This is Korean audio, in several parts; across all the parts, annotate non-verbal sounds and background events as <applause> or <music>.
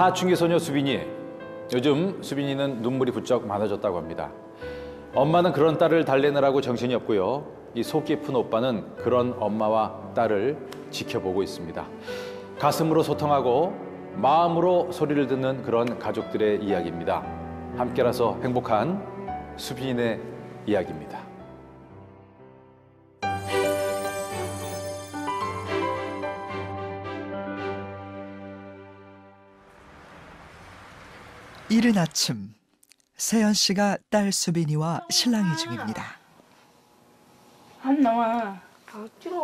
사춘기 소녀 수빈이 요즘 수빈이는 눈물이 부쩍 많아졌다고 합니다. 엄마는 그런 딸을 달래느라고 정신이 없고요. 이속 깊은 오빠는 그런 엄마와 딸을 지켜보고 있습니다. 가슴으로 소통하고 마음으로 소리를 듣는 그런 가족들의 이야기입니다. 함께라서 행복한 수빈이네 이야기입니다. 이른 아침 세연 씨가 딸 수빈이와 실랑이 중입니다. 안 나와. 아 싫어.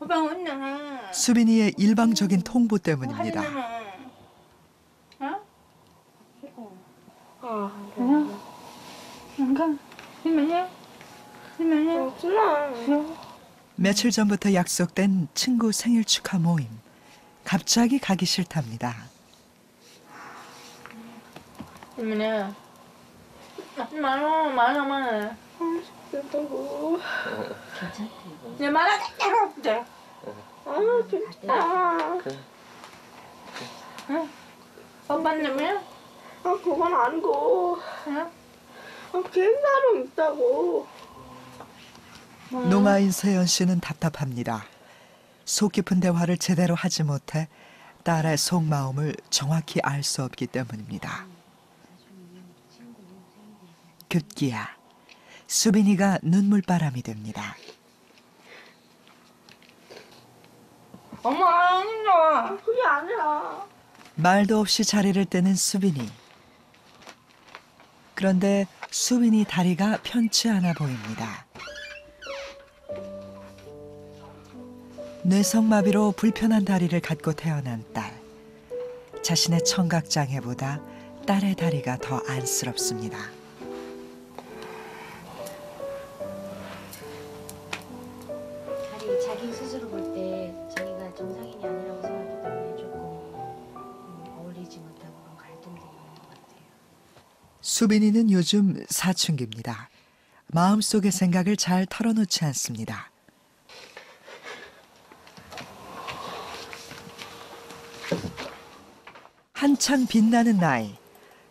오빠 안 나와. 수빈이의 일방적인 통보 때문입니다. 안 나와. 어? 아? 안 가. 싫어. 며칠 전부터 약속된 친구 생일 축하 모임. 갑자기 가기 싫답니다. 이만해. 말어, 말어, 말어. 싫다고. 내 말아, 내가 없대. 아 진짜. 오빠 때문에? 아 그건 아니고. 응? 아 괜찮음 있다고. 농아인 세연 씨는 답답합니다. 속 깊은 대화를 제대로 하지 못해 딸의 속마음을 정확히 알 수 없기 때문입니다. 급기야 수빈이가 눈물바람이 됩니다. 엄마, 안 나와. 아 그게 아니라. 말도 없이 자리를 뜨는 수빈이. 그런데 수빈이 다리가 편치 않아 보입니다. 뇌성마비로 불편한 다리를 갖고 태어난 딸. 자신의 청각장애보다 딸의 다리가 더 안쓰럽습니다. 수빈이는 요즘 사춘기입니다. 마음속의 생각을 잘 털어놓지 않습니다. 한창 빛나는 나이,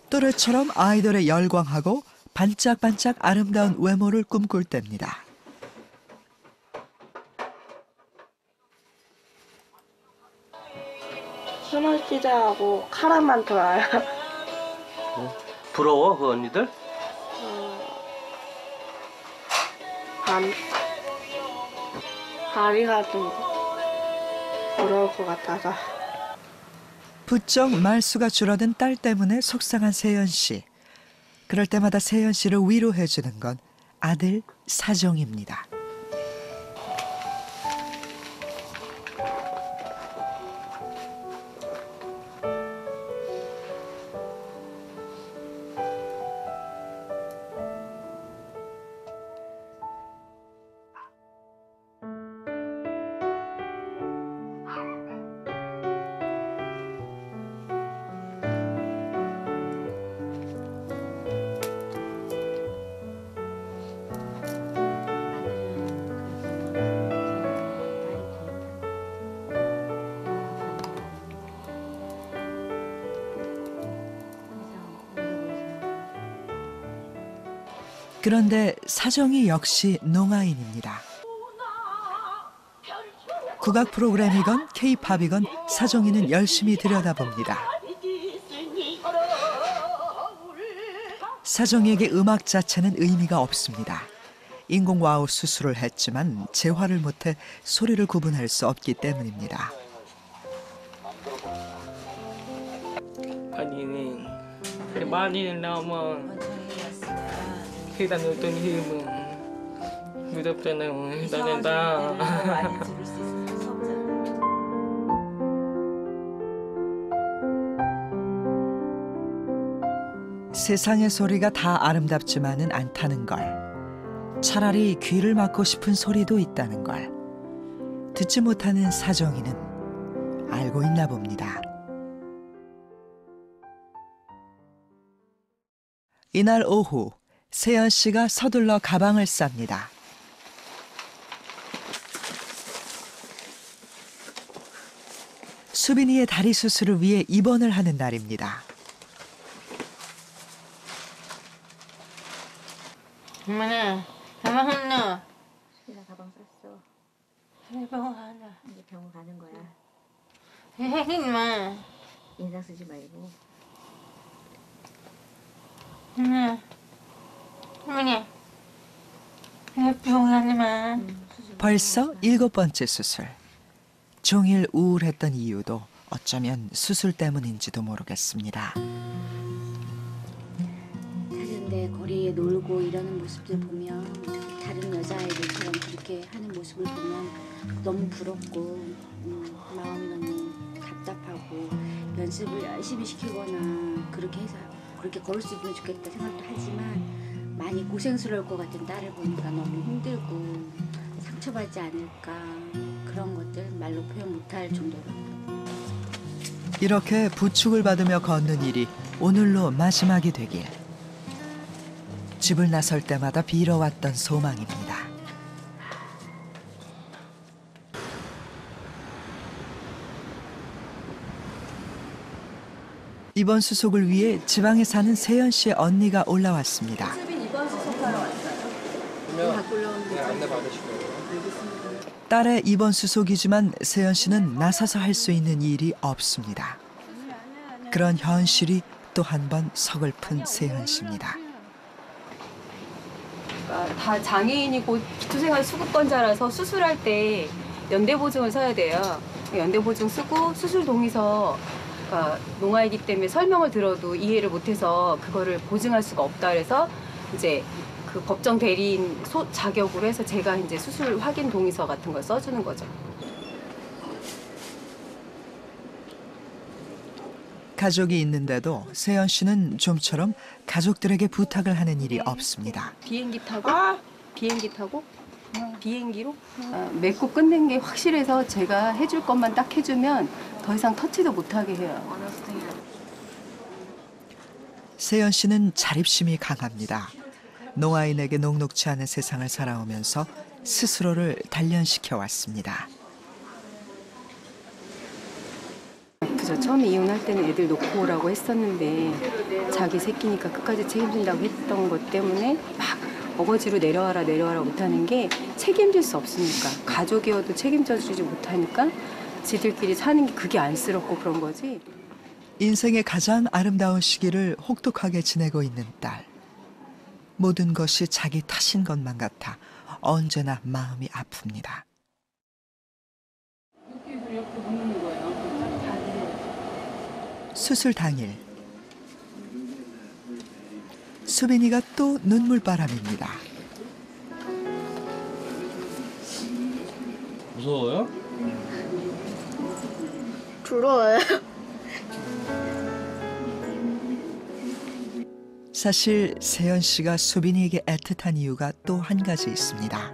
또래처럼 아이돌에 열광하고 반짝반짝 아름다운 외모를 꿈꿀 때입니다. 소녀시대하고 카라만 더 알아. 부러워 그 언니들? 반. 다리가 좀 부러울 것 같아서. 부쩍 말수가 줄어든 딸 때문에 속상한 세연 씨. 그럴 때마다 세연 씨를 위로해 주는 건 아들 사정입니다. 그런데 사정이 역시 농아인입니다. 국악 프로그램이건 케이팝이건 사정이는 열심히 들여다봅니다. 사정이에게 음악 자체는 의미가 없습니다. 인공 와우 수술을 했지만 재활을 못해 소리를 구분할 수 없기 때문입니다. 아니 많이 나오 면 해다 놓던 힘은 무섭잖아요 해다 된다 세상의 소리가 다 아름답지만은 않다는 걸. 차라리 귀를 막고 싶은 소리도 있다는 걸. 듣지 못하는 사정이는 알고 있나 봅니다. 이날 오후 세연 씨가 서둘러 가방을 쌉니다. 수빈이의 다리 수술을 위해 입원을 하는 날입니다. 어머니, 가방 하나. 수빈아 가방 쌌어. 가방 하나. 이제 병원 가는 거야. 혜진만. 인상 쓰지 말고. 어머니, 어머니. 병 하나만. 벌써 일곱 번째 수술. 종일 우울했던 이유도 어쩌면 수술 때문인지도 모르겠습니다. 다른데 거리에 놀고 이러는 모습들 보면 다른 여자아이들처럼 그렇게 하는 모습을 보면 너무 부럽고 음, 마음이 너무 답답하고 연습을 열심히 시키거나 그렇게 해서 그렇게 걸을 수 있으면 좋겠다 생각도 하지만 많이 고생스러울 것 같은 딸을 보니까 너무 힘들고 상처받지 않을까 그런 것들 말로 표현 못할 정도로 이렇게 부축을 받으며 걷는 일이 오늘로 마지막이 되길. 집을 나설 때마다 빌어왔던 소망입니다. 이번 수속을 위해 지방에 사는 세연 씨의 언니가 올라왔습니다. 딸의 입원 수속이지만 세연 씨는 나서서 할 수 있는 일이 없습니다. 그런 현실이 또 한 번 서글픈 세연 씨입니다. 그러니까 다 장애인이고 기초생활 수급권자라서 수술할 때 연대보증을 써야 돼요. 연대보증 쓰고 수술 동의서 그러니까 농아이기 때문에 설명을 들어도 이해를 못해서 그거를 보증할 수가 없다 그래서 이제 그 법정 대리인 소, 자격으로 해서 제가 이제 수술 확인 동의서 같은 걸 써주는 거죠. 가족이 있는데도 세연 씨는 좀처럼 가족들에게 부탁을 하는 일이 없습니다. 비행기 타고 비행기 타고 비행기로 아, 맺고 끝낸 게 확실해서 제가 해줄 것만 딱 해주면 더 이상 터치도 못하게 해요. 세연 씨는 자립심이 강합니다. 노아인에게 녹록치 않은 세상을 살아오면서 스스로를 단련시켜 왔습니다. 그죠. 처음에 이혼할 때는 애들 놓고 오라고 했었는데 자기 새끼니까 끝까지 책임진다고 했던 것 때문에 막 어거지로 내려와라 내려와라 못하는 게 책임질 수 없으니까 가족이어도 책임져 주지 못하니까 지들끼리 사는 게 그게 안쓰럽고 그런 거지. 인생의 가장 아름다운 시기를 혹독하게 지내고 있는 딸. 모든 것이 자기 탓인 것만 같아 언제나 마음이 아픕니다. 수술 당일 수빈이가 또 눈물바람입니다. 무서워요? 부러워요. 사실 세연 씨가 수빈이에게 애틋한 이유가 또 한 가지 있습니다.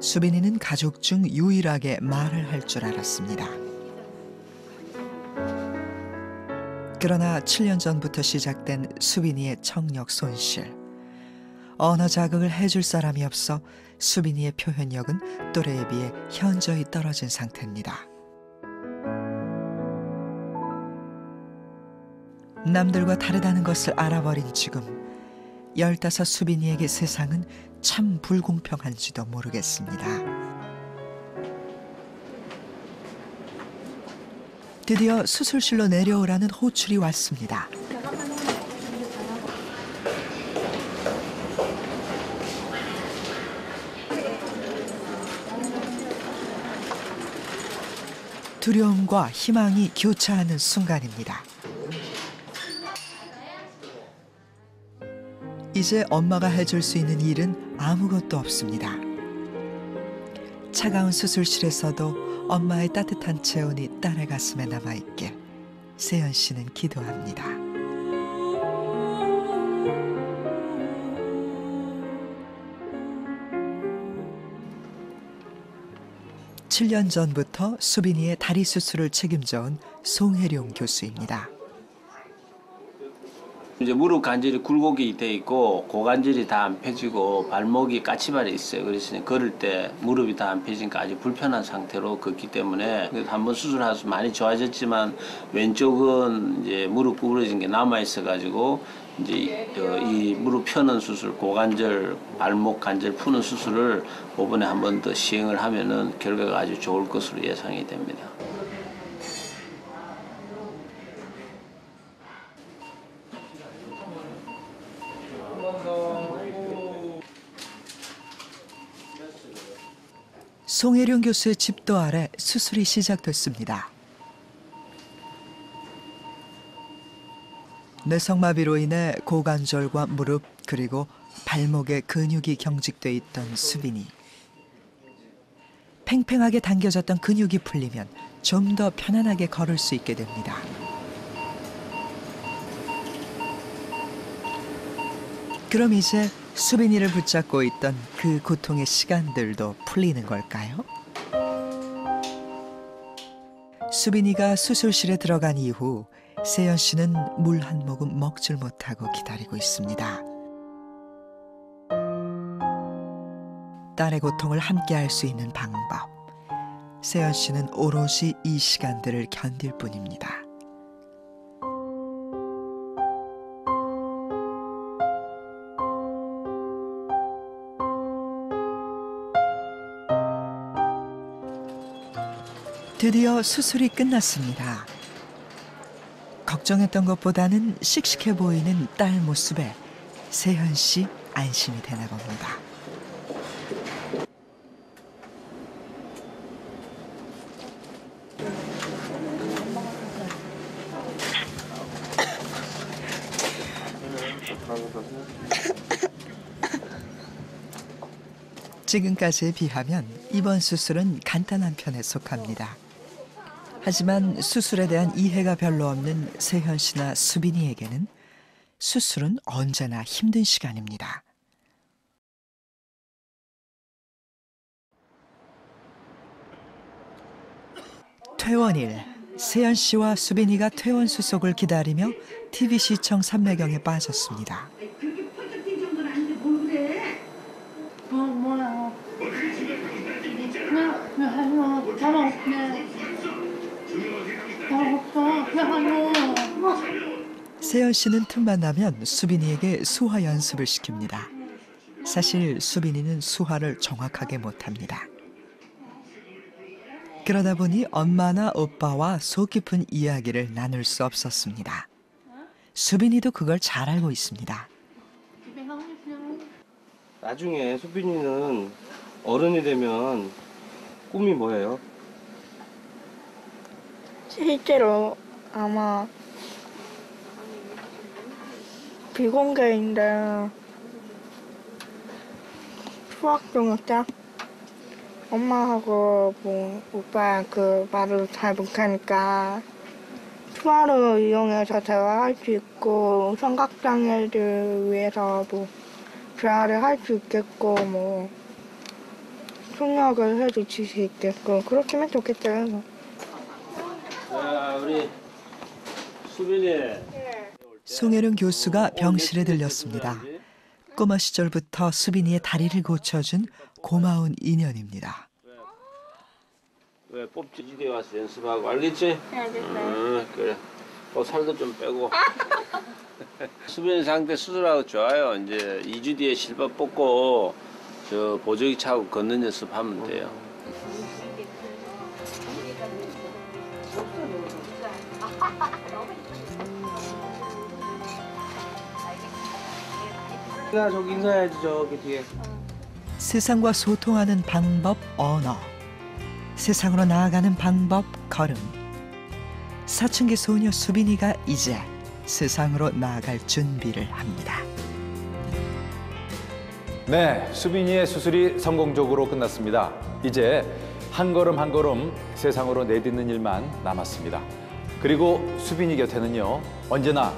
수빈이는 가족 중 유일하게 말을 할 줄 알았습니다. 그러나 7년 전부터 시작된 수빈이의 청력 손실. 언어 자극을 해줄 사람이 없어 수빈이의 표현력은 또래에 비해 현저히 떨어진 상태입니다. 남들과 다르다는 것을 알아버린 지금 열다섯 수빈이에게 세상은 참 불공평한지도 모르겠습니다. 드디어 수술실로 내려오라는 호출이 왔습니다. 두려움과 희망이 교차하는 순간입니다. 이제 엄마가 해줄 수 있는 일은 아무것도 없습니다. 차가운 수술실에서도 엄마의 따뜻한 체온이 딸의 가슴에 남아있길 세연 씨는 기도합니다. 칠년 전부터 수빈이의 다리 수술을 책임져온 송혜룡 교수입니다. 이제 무릎 관절이 굴곡이 돼 있고 고관절이 다 안 펴지고 발목이 까치발이 있어요. 그래서 걸을 때 무릎이 다 안 펴지니까 아주 불편한 상태로 걷기 때문에 한번 수술해서 많이 좋아졌지만 왼쪽은 이제 무릎 구부러진 게 남아 있어 가지고 이제 이, 어, 이 무릎 펴는 수술, 고관절, 발목 관절 푸는 수술을 이번에 한 번 더 시행을 하면은 결과가 아주 좋을 것으로 예상이 됩니다. 송혜룡 교수의 집도 아래 수술이 시작됐습니다. 뇌성마비로 인해 고관절과 무릎 그리고 발목에 근육이 경직돼 있던 수빈이 팽팽하게 당겨졌던 근육이 풀리면 좀 더 편안하게 걸을 수 있게 됩니다. 그럼 이제 수빈이를 붙잡고 있던 그 고통의 시간들도 풀리는 걸까요? 수빈이가 수술실에 들어간 이후 세연 씨는 물 한 모금 먹질 못하고 기다리고 있습니다. 딸의 고통을 함께 할 수 있는 방법. 세연 씨는 오롯이 이 시간들을 견딜 뿐입니다. 드디어 수술이 끝났습니다. 걱정했던 것보다는 씩씩해 보이는 딸 모습에 세현 씨 안심이 되나 봅니다. 지금까지에 비하면 이번 수술은 간단한 편에 속합니다. 하지만 수술에 대한 이해가 별로 없는 세현 씨나 수빈이에게는 수술은 언제나 힘든 시간입니다. 퇴원일 세연 씨와 수빈이가 퇴원 수속을 기다리며 TV 시청 삼매경에 빠졌습니다. 세연 씨는 틈만 나면 수빈이에게 수화 연습을 시킵니다. 사실 수빈이는 수화를 정확하게 못합니다. 그러다 보니 엄마나 오빠와 속 깊은 이야기를 나눌 수 없었습니다. 수빈이도 그걸 잘 알고 있습니다. 나중에 소빈이는 어른이 되면 꿈이 뭐예요? 실제로 아마 비공개인데 수학중학교 때 엄마하고 뭐 오빠 그 말을 잘 못하니까 수화를 이용해서 대화할 수 있고 청각장애를 위해서 뭐 대화를 할 수 있겠고 뭐 통역을 해주실 수 있겠고 그렇게면 좋겠죠. 자, 우리 수빈이. 송혜령 교수가 병실에 들렸습니다. 꼬마 시절부터 수빈이의 다리를 고쳐준 고마운 인연입니다. 왜 뽑지 지대 와서 연습하고 알겠지? 네, 알겠어요. 응 그래. 어 살도 좀 빼고. <laughs> 수빈이 상태 수술하고 좋아요. 이제 2주 뒤에 실밥 뽑고 저 보조기 차고 걷는 연습하면 돼요. 나 저기 인사해야지 저기 뒤에 세상과 소통하는 방법 언어. 세상으로 나아가는 방법 걸음. 사춘기 소녀 수빈이가 이제 세상으로 나아갈 준비를 합니다. 네, 수빈이의 수술이 성공적으로 끝났습니다. 이제 한 걸음 한 걸음 세상으로 내딛는 일만 남았습니다. 그리고 수빈이 곁에는요, 언제나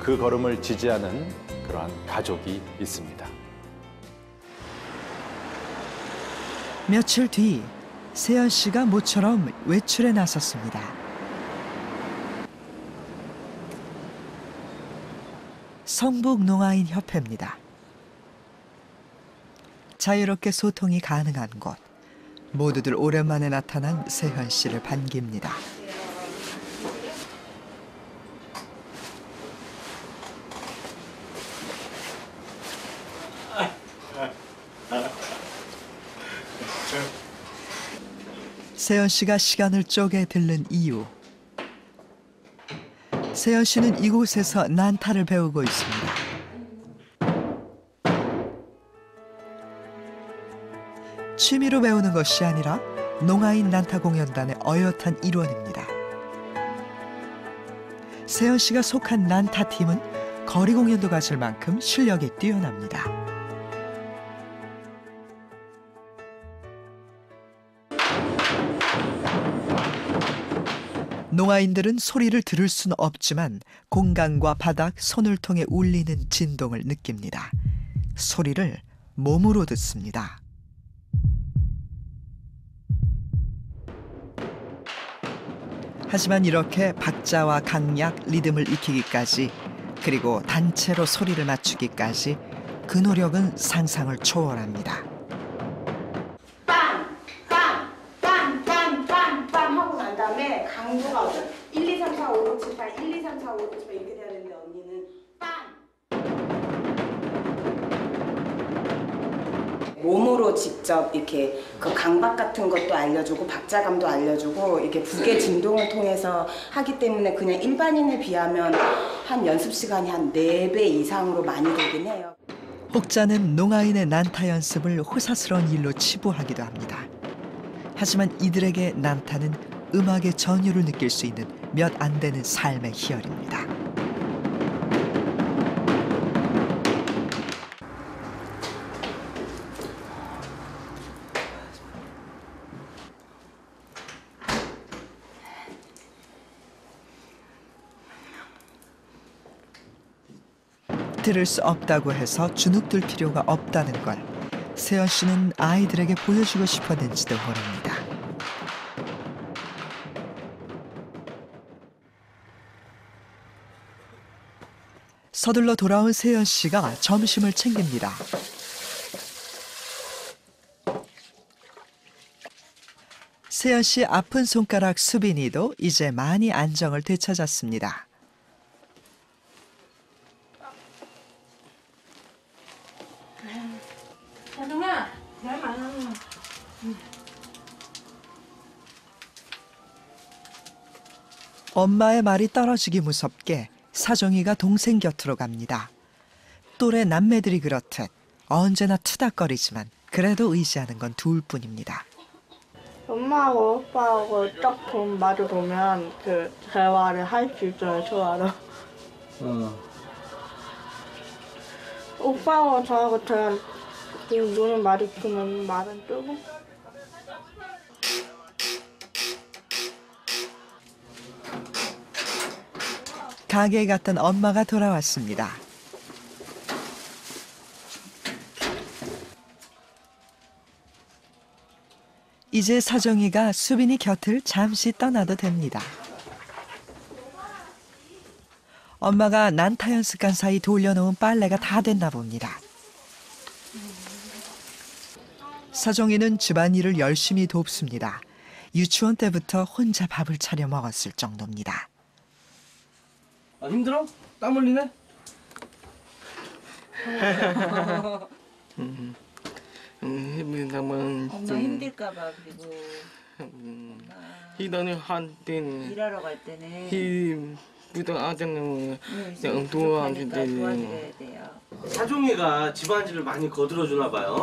그 걸음을 지지하는 그러한 가족이 있습니다. 며칠 뒤 세연 씨가 모처럼 외출에 나섰습니다. 성북 농아인 협회입니다. 자유롭게 소통이 가능한 곳. 모두들 오랜만에 나타난 세현 씨를 반깁니다. 세연 씨가 시간을 쪼개 들른 이유. 세연 씨는 이곳에서 난타를 배우고 있습니다. 취미로 배우는 것이 아니라 농아인 난타 공연단의 어엿한 일원입니다. 세연 씨가 속한 난타 팀은 거리 공연도 가질 만큼 실력이 뛰어납니다. 농아인들은 소리를 들을 수는 없지만 공간과 바닥, 손을 통해 울리는 진동을 느낍니다. 소리를 몸으로 듣습니다. 하지만 이렇게 박자와 강약, 리듬을 익히기까지 그리고 단체로 소리를 맞추기까지 그 노력은 상상을 초월합니다. 직접 이렇게 그 강박 같은 것도 알려주고 박자감도 알려주고 이렇게 북의 진동을 통해서 하기 때문에 그냥 일반인에 비하면 한 연습 시간이 한 네 배 이상으로 많이 들긴 해요. 혹자는 농아인의 난타 연습을 호사스러운 일로 치부하기도 합니다. 하지만 이들에게 난타는 음악의 전율을 느낄 수 있는 몇 안 되는 삶의 희열입니다. 들을 수 없다고 해서 주눅들 필요가 없다는 걸 세연 씨는 아이들에게 보여주고 싶었는지도 모릅니다. 서둘러 돌아온 세연 씨가 점심을 챙깁니다. 세연 씨 아픈 손가락 수빈이도 이제 많이 안정을 되찾았습니다. 엄마의 말이 떨어지기 무섭게 사정이가 동생 곁으로 갑니다. 또래 남매들이 그렇듯 언제나 투닥거리지만 그래도 의지하는 건 둘뿐입니다. 엄마하고 오빠하고 조금 마주 보면 그 대화를 할 수 있어요 좋아로 어. 오빠하고 저하고 저랑 눈을 마주치면 말은 뜨고 가게에 갔던 엄마가 돌아왔습니다. 이제 사정이가 수빈이 곁을 잠시 떠나도 됩니다. 엄마가 난타 연습간 사이 돌려놓은 빨래가 다 됐나 봅니다. 사정이는 집안일을 열심히 돕습니다. 유치원 때부터 혼자 밥을 차려 먹었을 정도입니다. 아 힘들어? 땀 흘리네? 음, 힘들다면 엄마 힘들까봐 그리고 희단이 한때는 일하러 갈 때는 아들은 응, 그냥 도와드려야 돼요. 사종이가 집안일을 많이 거들어 주나 봐요.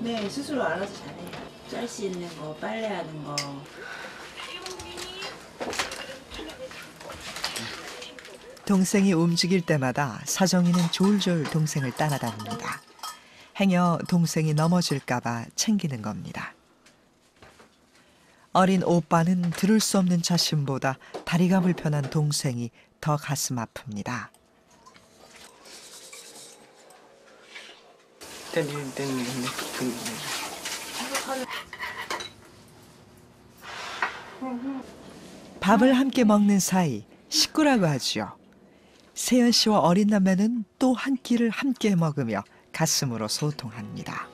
네 스스로 알아서 잘해요. 짤 수 있는 거 빨래하는 거 동생이 움직일 때마다 사정이는 졸졸 동생을 따라다닙니다. 행여 동생이 넘어질까봐 챙기는 겁니다. 어린 오빠는 들을 수 없는 자신보다 다리가 불편한 동생이 더 가슴 아픕니다. 때릴 때는 그 밥을 함께 먹는 사이 식구라고 하지요. 세연 씨와 어린 남매는 또 한 끼를 함께 먹으며 가슴으로 소통합니다.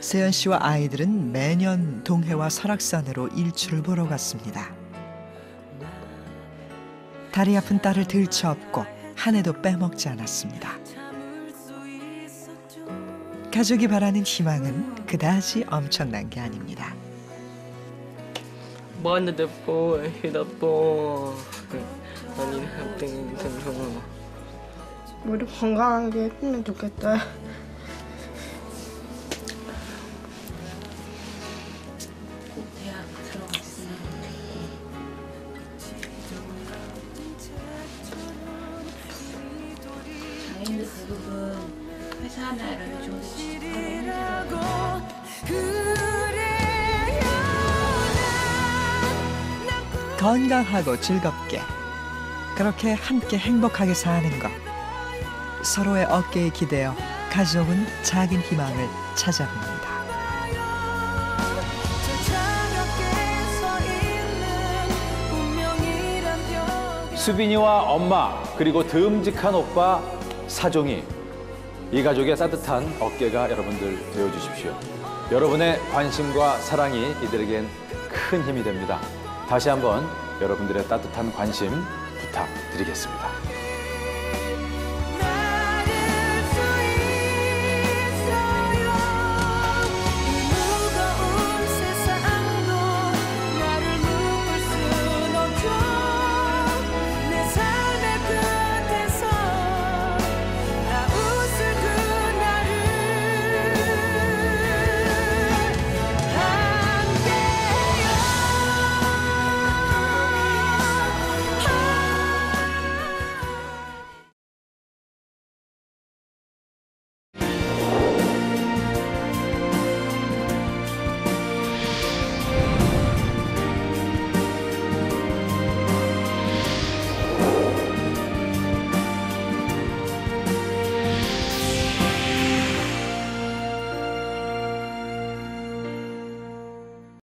세연 씨와 아이들은 매년 동해와 설악산으로 일출을 보러 갔습니다. 다리 아픈 딸을 들쳐업고 한 해도 빼먹지 않았습니다. 가족이 바라는 희망은 그다지 엄청난 게 아닙니다. 뭐하는데 뭐 아니 학생이 생겨 모두 건강하게 했으면 좋겠어요. 건강하고 즐겁게 그렇게 함께 행복하게 사는 것 서로의 어깨에 기대어 가족은 작은 희망을 찾아봅니다. 수빈이와 엄마 그리고 듬직한 오빠 사종이 이 가족의 따뜻한 어깨가 여러분들 되어 주십시오. 여러분의 관심과 사랑이 이들에겐 큰 힘이 됩니다. 다시 한번 여러분들의 따뜻한 관심 부탁드리겠습니다.